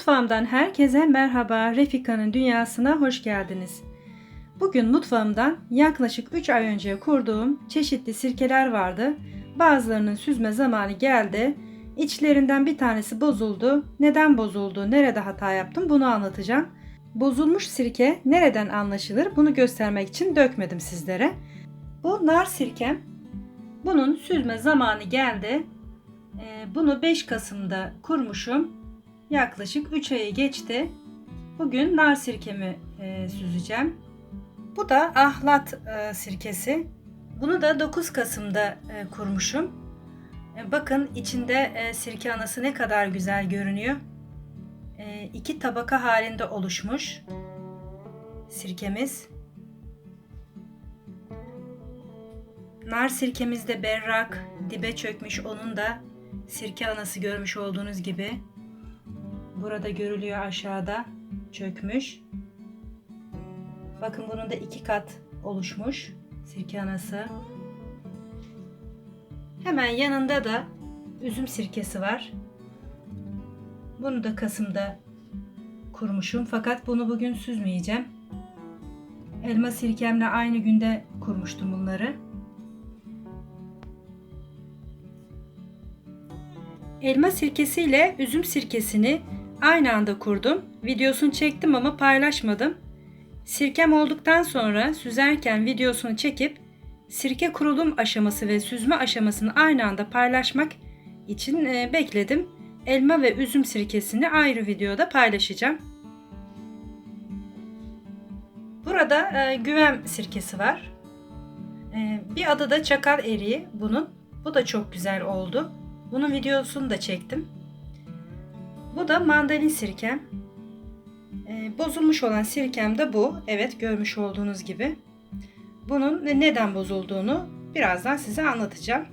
Mutfağımdan herkese merhaba. Refika'nın dünyasına hoş geldiniz. Bugün mutfağımdan yaklaşık 3 ay önce kurduğum çeşitli sirkeler vardı. Bazılarının süzme zamanı geldi. İçlerinden bir tanesi bozuldu. Neden bozuldu, nerede hata yaptım bunu anlatacağım. Bozulmuş sirke nereden anlaşılır bunu göstermek için dökmedim sizlere. Bu nar sirkem. Bunun süzme zamanı geldi. Ee, Bunu 5 Kasım'da kurmuşum. Yaklaşık 3 ayı geçti. Bugün nar sirkemi e, süzeceğim. Bu da ahlat e, sirkesi. Bunu da 9 Kasım'da e, kurmuşum. E, bakın içinde e, sirke anası ne kadar güzel görünüyor. E, iki tabaka halinde oluşmuş sirkemiz. Nar sirkemiz de berrak, dibe çökmüş. Onun da sirke anası görmüş olduğunuz gibi. Burada görülüyor aşağıda çökmüş. Bakın bunun da iki kat oluşmuş sirke anası. Hemen yanında da üzüm sirkesi var. Bunu da Kasım'da kurmuşum fakat bunu bugün süzmeyeceğim. Elma sirkemle aynı günde kurmuştum bunları. Elma sirkesi ile üzüm sirkesini aynı anda kurdum. Videosunu çektim ama paylaşmadım. Sirkem olduktan sonra süzerken videosunu çekip sirke kurulum aşaması ve süzme aşamasını aynı anda paylaşmak için e, bekledim. Elma ve üzüm sirkesini ayrı videoda paylaşacağım. Burada e, güvem sirkesi var. E, bir adı da çakal eriği bunun. Bu da çok güzel oldu. Bunun videosunu da çektim. Bu da mandalin sirkem. Ee, bozulmuş olan sirkem de bu. Evet görmüş olduğunuz gibi. Bunun neden bozulduğunu birazdan size anlatacağım.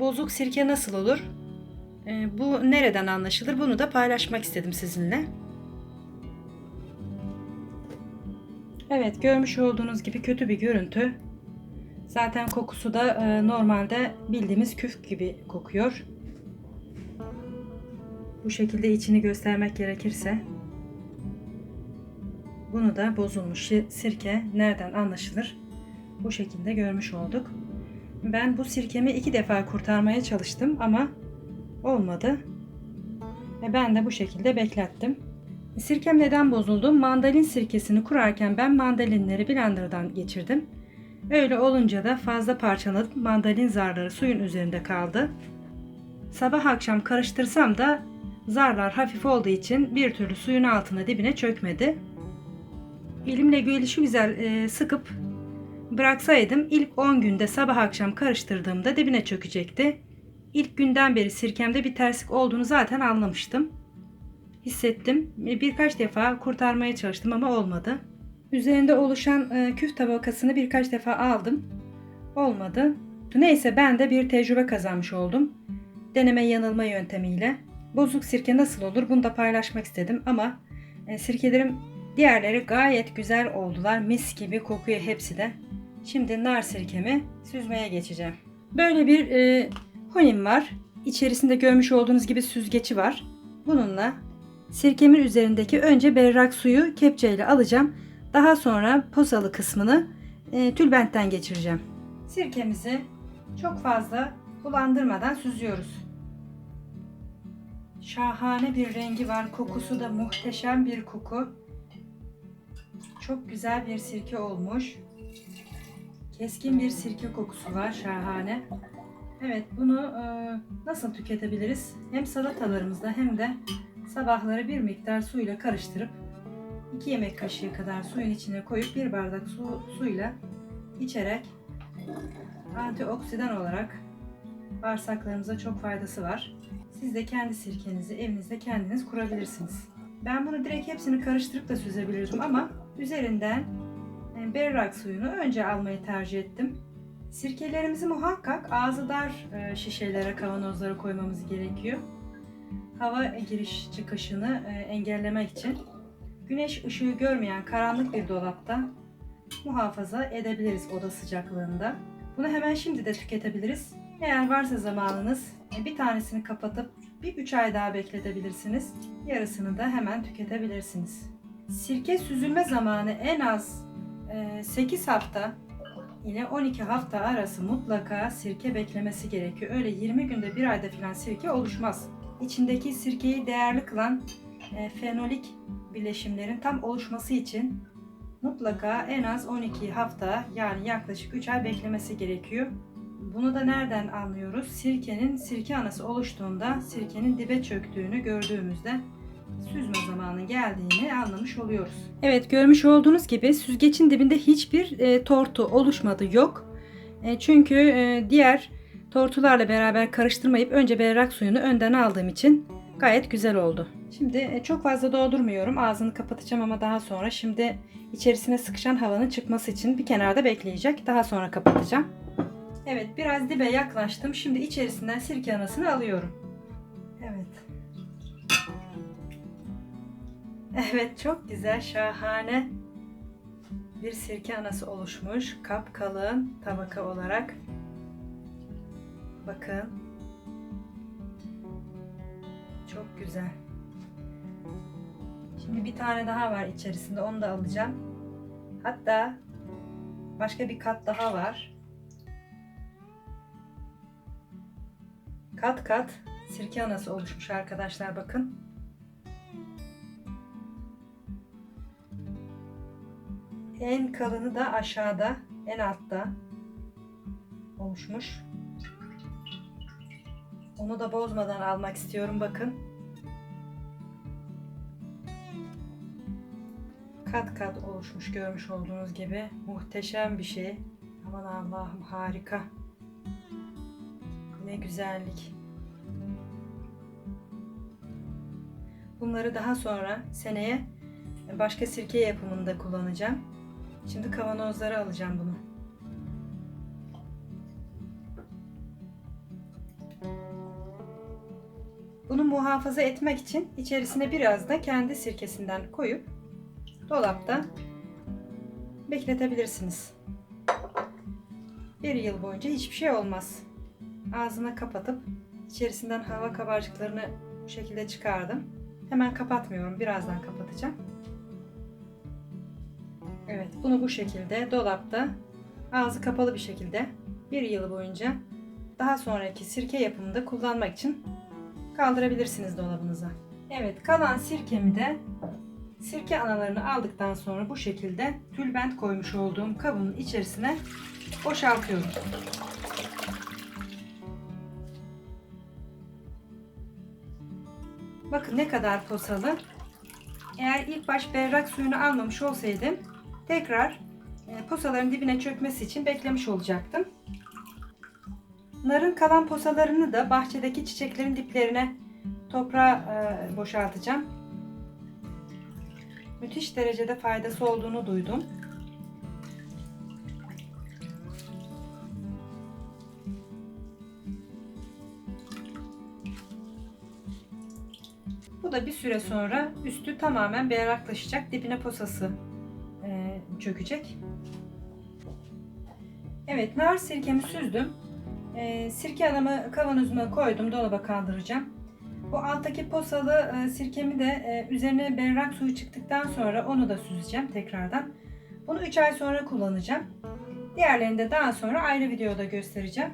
Bozuk sirke nasıl olur? Ee, bu nereden anlaşılır? Bunu da paylaşmak istedim sizinle. Evet görmüş olduğunuz gibi kötü bir görüntü. Zaten kokusu da e, normalde bildiğimiz küf gibi kokuyor. Bu şekilde içini göstermek gerekirse bunu da bozulmuş sirke nereden anlaşılır? Bu şekilde görmüş olduk. Ben bu sirkemi iki defa kurtarmaya çalıştım ama olmadı. Ve ben de bu şekilde beklettim. Sirkem neden bozuldu? Mandalin sirkesini kurarken ben mandalinleri blenderdan geçirdim. Öyle olunca da fazla parçaladım. Mandalin zarları suyun üzerinde kaldı. Sabah akşam karıştırsam da zarlar hafif olduğu için bir türlü suyun altına dibine çökmedi. Elimle gelişi güzel e, sıkıp bıraksaydım ilk 10 günde sabah akşam karıştırdığımda dibine çökecekti. İlk günden beri sirkemde bir terslik olduğunu zaten anlamıştım. Hissettim. Birkaç defa kurtarmaya çalıştım ama olmadı. Üzerinde oluşan e, küf tabakasını birkaç defa aldım. Olmadı. Neyse ben de bir tecrübe kazanmış oldum. Deneme yanılma yöntemiyle. Bozuk sirke nasıl olur bunu da paylaşmak istedim ama e, sirkelerim diğerleri gayet güzel oldular. Mis gibi kokuyor hepsi de. Şimdi nar sirkemi süzmeye geçeceğim. Böyle bir e, hunim var. İçerisinde görmüş olduğunuz gibi süzgeci var. Bununla sirkemin üzerindeki önce berrak suyu kepçeyle alacağım. Daha sonra posalı kısmını e, tülbentten geçireceğim. Sirkemizi çok fazla bulandırmadan süzüyoruz. Şahane bir rengi var. Kokusu da muhteşem bir koku. Çok güzel bir sirke olmuş. Keskin bir sirke kokusu var. Şahane. Evet bunu e, nasıl tüketebiliriz? Hem salatalarımızda hem de sabahları bir miktar suyla karıştırıp 2 yemek kaşığı kadar suyun içine koyup bir bardak su suyla içerek antioksidan olarak bağırsaklarımıza çok faydası var. Siz de kendi sirkenizi evinizde kendiniz kurabilirsiniz. Ben bunu direkt hepsini karıştırıp da süzebilirdim ama üzerinden e, berrak suyunu önce almayı tercih ettim. Sirkelerimizi muhakkak ağzı dar e, şişelere, kavanozlara koymamız gerekiyor. Hava giriş çıkışını e, engellemek için güneş ışığı görmeyen karanlık bir dolapta muhafaza edebiliriz oda sıcaklığında. Bunu hemen şimdi de tüketebiliriz. Eğer varsa zamanınız Bir tanesini kapatıp bir 3 ay daha bekletebilirsiniz. Yarısını da hemen tüketebilirsiniz. Sirke süzülme zamanı en az e, 8 hafta ile 12 hafta arası mutlaka sirke beklemesi gerekiyor. Öyle 20 günde bir ayda filan sirke oluşmaz. İçindeki sirkeyi değerli kılan e, fenolik bileşimlerin tam oluşması için mutlaka en az 12 hafta yani yaklaşık 3 ay beklemesi gerekiyor. Bunu da nereden anlıyoruz? Sirkenin sirke anası oluştuğunda sirkenin dibe çöktüğünü gördüğümüzde süzme zamanı geldiğini anlamış oluyoruz. Evet görmüş olduğunuz gibi süzgecin dibinde hiçbir e, tortu oluşmadı yok. E, çünkü e, diğer tortularla beraber karıştırmayıp önce berrak suyunu önden aldığım için gayet güzel oldu. Şimdi e, çok fazla doldurmuyorum. Ağzını kapatacağım ama daha sonra şimdi içerisine sıkışan havanın çıkması için bir kenarda bekleyecek. Daha sonra kapatacağım. Evet biraz dibe yaklaştım. Şimdi içerisinden sirke anasını alıyorum. Evet. Evet çok güzel şahane bir sirke anası oluşmuş. Kap kalın tabaka olarak. Bakın. Çok güzel. Şimdi bir tane daha var içerisinde. Onu da alacağım. Hatta başka bir kat daha var. Kat kat sirke anası oluşmuş arkadaşlar bakın. En kalını da aşağıda, en altta oluşmuş. Onu da bozmadan almak istiyorum bakın. Kat kat oluşmuş görmüş olduğunuz gibi. Muhteşem bir şey. Aman Allah'ım harika. Güzellik. Bunları daha sonra seneye başka sirke yapımında kullanacağım. Şimdi kavanozlara alacağım bunu. Bunu muhafaza etmek için içerisine biraz da kendi sirkesinden koyup dolapta bekletebilirsiniz. Bir yıl boyunca hiçbir şey olmaz. Ağzını kapatıp içerisinden hava kabarcıklarını bu şekilde çıkardım. Hemen kapatmıyorum. Birazdan kapatacağım. Evet, bunu bu şekilde dolapta ağzı kapalı bir şekilde bir yıl boyunca daha sonraki sirke yapımında kullanmak için kaldırabilirsiniz dolabınıza. Evet, kalan sirkemi de sirke analarını aldıktan sonra bu şekilde tülbent koymuş olduğum kabın içerisine boşaltıyorum. Bakın ne kadar posalı. Eğer ilk baş berrak suyunu almamış olsaydım tekrar e, posaların dibine çökmesi için beklemiş olacaktım. Narın kalan posalarını da bahçedeki çiçeklerin diplerine toprağa e, boşaltacağım. Müthiş derecede faydası olduğunu duydum. Bu da bir süre sonra üstü tamamen berraklaşacak. Dibine posası e, çökecek. Evet nar sirkemi süzdüm. E, sirke anamı kavanozuma koydum. Dolaba kaldıracağım. Bu alttaki posalı e, sirkemi de e, üzerine berrak suyu çıktıktan sonra onu da süzeceğim tekrardan. Bunu 3 ay sonra kullanacağım. Diğerlerini de daha sonra ayrı videoda göstereceğim.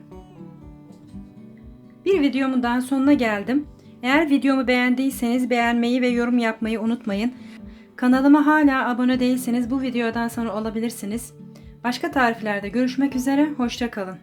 Bir videomun daha sonuna geldim. Eğer videomu beğendiyseniz beğenmeyi ve yorum yapmayı unutmayın. Kanalıma hala abone değilseniz bu videodan sonra olabilirsiniz. Başka tariflerde görüşmek üzere, hoşçakalın.